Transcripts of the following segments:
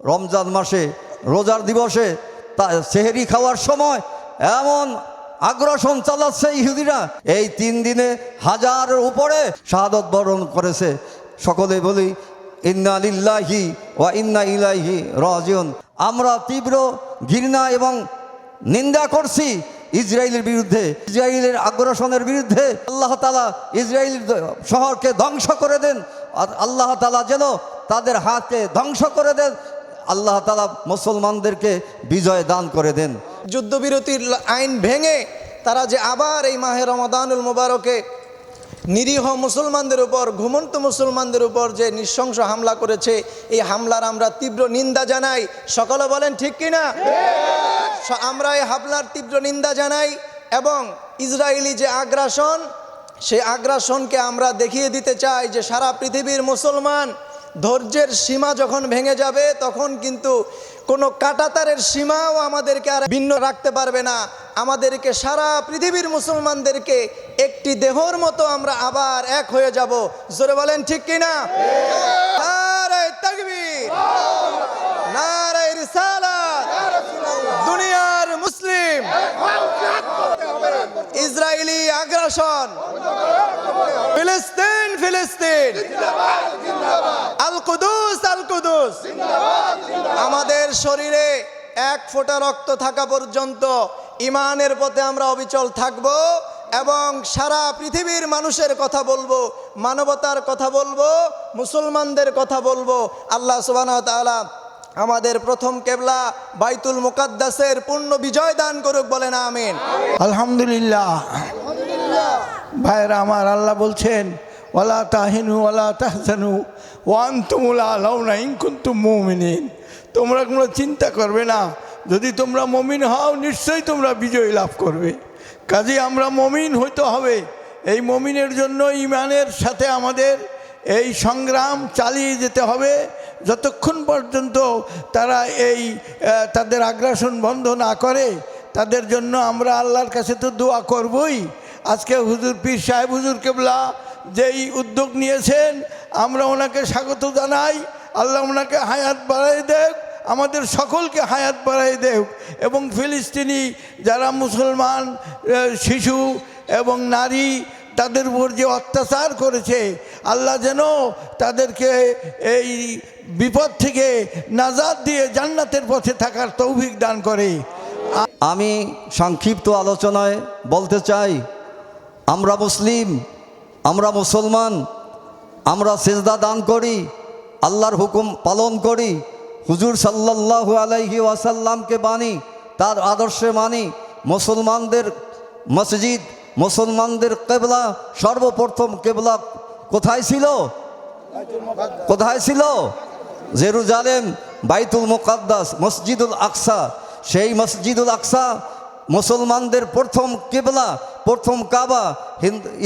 রমজান মাসে, রোজার দিবসে, তা সেহেরি খাওয়ার সময় এমন আগ্রাসন চালাচ্ছে ইহুদিরা। এই তিন দিনে হাজারের উপরে শাহাদত বরণ করেছে। সকলে বলি, ইন্না লিল্লাহি ওয়া ইন্না ইলাইহি রাজিউন। আমরা তীব্র ঘৃণা এবং নিন্দা করছি ইসরায়েলের বিরুদ্ধে। ইসরায়েলের আগ্রাসনের বিরুদ্ধে আল্লাহ তালা ইসরায়েল শহরকে ধ্বংস করে দেন। আর আল্লাহ তালা যেন তাদের হাতে ধ্বংস করে দেন। আল্লাহ তালা মুসলমানদেরকে বিজয় দান করে দেন। যুদ্ধবিরতির আইন ভেঙে তারা যে আবার এই মাহে রমাদানুল মুবারকে নিরীহ মুসলমানদের উপর ঘুমন্ত মুসলমানদের উপর যে নৃশংস হামলা করেছে এই হামলার আমরা তীব্র নিন্দা জানাই। সকলে বলেন ঠিক কিনা আমরা এই হামলার তীব্র নিন্দা জানাই এবং ইসরায়েলি যে আগ্রাসন সেই আগ্রাসনকে আমরা দেখিয়ে দিতে চাই যে সারা পৃথিবীর মুসলমান ধৈর্যের সীমা যখন ভেঙে যাবে, তখন কিন্তু কোনো কাটাতারের সীমাও আমাদেরকে আর ভিন্ন রাখতে পারবে না। আমাদেরকে সারা পৃথিবীর মুসলমানদেরকে একটি দেহর মতো আমরা আবার এক হয়ে যাব। জোরে বলেন, ঠিক কিনা রিসালাত, দুনিয়ার মুসলিম ইসরায়েলি আগ্রাসন, ফিলিস্তিন ফিলিস্তিন। আল কুদুস আল কুদুস আমাদের শরীরে এক ফোঁটা রক্ত থাকা পর্যন্ত ইমানের পথে আমরা অবিচল থাকব এবং সারা পৃথিবীর মানুষের কথা বলব, মানবতার কথা বলব, মুসলমানদের কথা বলব। আল্লাহ সুবাহ আমাদের প্রথম কেবলা বাইতুল মুকাদ্দাসের পূর্ণ বিজয় দান করুক, বলেন আমিন। আলহামদুলিল্লাহ। ভাইরা আমার আল্লাহ বলছেন ওয়ালা তাহিনু ওয়ালা তাহসানু ওয়ান তুমুলা আলাউনা ইনকুন্তুম মুমিনিন তোমরা কোনো চিন্তা করবে না। যদি তোমরা মমিন হও, নিশ্চয়ই তোমরা বিজয় লাভ করবে। কাজে আমরা মমিন হইতে হবে। এই মমিনের জন্য ইমানের সাথে আমাদের এই সংগ্রাম চালিয়ে যেতে হবে। যতক্ষণ পর্যন্ত তারা এই তাদের আগ্রাসন বন্ধ না করে, তাদের জন্য আমরা আল্লাহর কাছে তো দোয়া করবই। আজকে হুজুর পীর সাহেব হুজুর কেবলা যেই উদ্যোগ নিয়েছেন, আমরা ওনাকে স্বাগত জানাই। আল্লাহ ওনাকে হায়াত বাড়াই দেখ আমাদের সকলকে হায়াত বাড়াই দেখ এবং ফিলিস্তিনি যারা মুসলমান শিশু এবং নারী, তাদের উপর যে অত্যাচার করেছে, আল্লাহ যেন তাদেরকে এই বিপদ থেকে নাজাদ দিয়ে জান্নাতের পথে থাকার তৌভিক দান করে। আমি সংক্ষিপ্ত আলোচনায় বলতে চাই, আমরা মুসলিম আমরা মুসলমান, আমরা সেজদা দান করি, আল্লাহর হুকুম পালন করি, হুজুর সাল্লাল্লাহু আলাইহি ওয়াসাল্লামকে মানি, তার আদর্শে মানি, মুসলমানদের মসজিদ, মুসলমানদের কেবলা, সর্বপ্রথম কেবলা কোথায় ছিল? কোথায় ছিল? জেরুজালেম, বাইতুল মুকাদ্দাস, মসজিদুল আকসা। সেই মসজিদুল আকসা মুসলমানদের প্রথম কেবলা প্রথম কাবা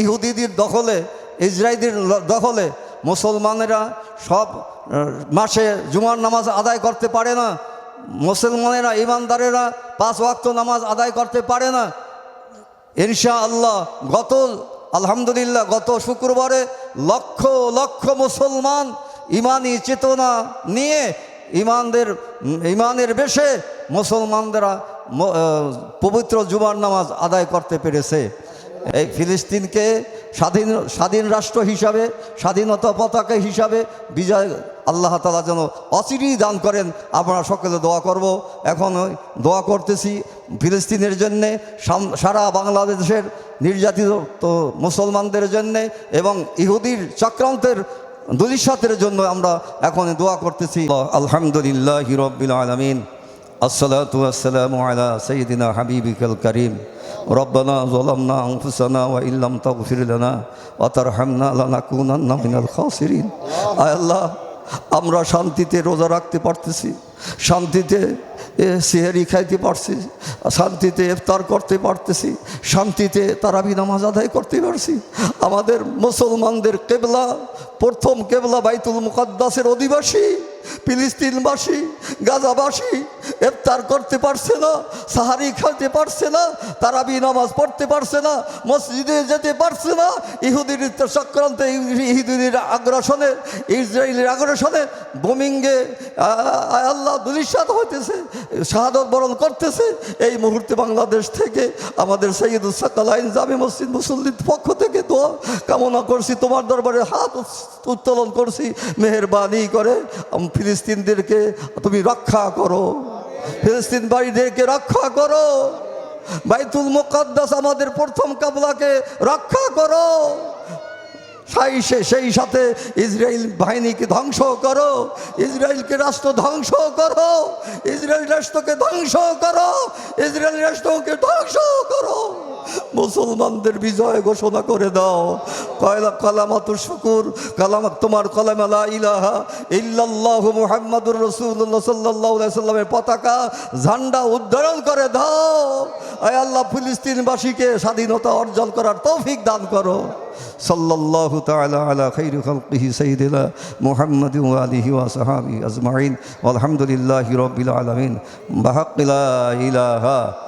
ইহুদিদের দখলে ইসরায়েলদের দখলে। মুসলমানেরা সব মাসে জুমার নামাজ আদায় করতে পারে না। মুসলমানেরা, ইমানদারেরা পাঁচ ওয়াক্ত নামাজ আদায় করতে পারে না। ইনশা আল্লাহ গত, আলহামদুলিল্লাহ গত শুক্রবারে লক্ষ লক্ষ মুসলমান ইমানি চেতনা নিয়ে, ইমানদের ইমানের বেশে মুসলমানদেরা পবিত্র জুমার নামাজ আদায় করতে পেরেছে। এই ফিলিস্তিনকে স্বাধীন স্বাধীন রাষ্ট্র হিসাবে, স্বাধীনতা পতাকা হিসাবে বিজয়, আল্লাহ তালা যেন অচিরেই দান করেন। আমরা সকলে দোয়া করব। এখন দোয়া করতেছি ফিলিস্তিনের জন্যে সারা বাংলাদেশের নির্যাতিত মুসলমানদের জন্যে এবং ইহুদির চক্রান্তের দুলিশাতের জন্য আমরা এখন দোয়া করতেছি। আলহামদুলিল্লাহ রব্বিল আলমিন। الصلاة والسلام على سيدنا حبيبك الكريم ربنا ظلمنا أنفسنا وإن لم تغفر لنا وترحمنا لنكونن من الخاسرين আয় আল্লাহ আমরা শান্তিতে রোজা রাখতে পারতেছি শান্তিতে এ, সেহেরি খাইতে পারছি শান্তিতে ইফতার করতে পারতেছি শান্তিতে তারাবি নামাজ আদায় করতে পারছি আমাদের মুসলমানদের কেবলা প্রথম কেবলা বাইতুল মুকাদ্দাসের অধিবাসী ফিলিস্তিনবাসী গাজাবাসী ইফতার করতে পারছে না, সাহারি খেতে পারছে না, তারাবি নামাজ পড়তে পারছে না, মসজিদে যেতে পারছে না, ইহুদির চক্রান্তে ইহুদির আগ্রাসনে, ইসরায়েলের আগ্রাসনে বোমিংয়ে আল্লাহ দুলিশাত হইতেছে, শাহাদত বরণ করতেছে। এই মুহূর্তে বাংলাদেশ থেকে আমাদের সৈয়দুল সাকালাইন জামে মসজিদ মুসল্লির পক্ষ থেকে দোয়া কামনা করছি, তোমার দরবারে হাত উত্তোলন করছি, মেহরবানি করে ফিলিস্তিনদেরকে তুমি রক্ষা করো। ফিলিস্তিন বাড়িদেরকে রক্ষা করো। বাইতুল মুকাদ্দাস আমাদের প্রথম কাবলাকে রক্ষা করো। সেই সেই সাথে ইসরায়েল বাহিনীকে ধ্বংস করো। ইসরায়েলকে রাষ্ট্র ধ্বংস করো। ইসরায়েল রাষ্ট্রকে ধ্বংস করো। ইসরায়েল রাষ্ট্রকে ধ্বংস করো। মুসলমানদের বিজয় ঘোষণা করে দাও। কয়লা কালামাতু শুকুর, কালামা তোমার কালামালা ইলাহা ইল্লাল্লাহ মুহাম্মাদুর রসুল্লাহ সাল্লাহ সাল্লামের পতাকা ঝান্ডা উদ্ধারণ করে দাও। আয় আল্লাহ, ফিলিস্তিনবাসীকে স্বাধীনতা অর্জন করার তৌফিক দান করো। সাল্লাহ তালা আলা খৈর খলকিহি সঈদিলা মোহাম্মদ আলিহি ওয়াসাহাবি আজমাইন। আলহামদুলিল্লাহ রবিল আলমিন। বাহাকিলা ইলাহা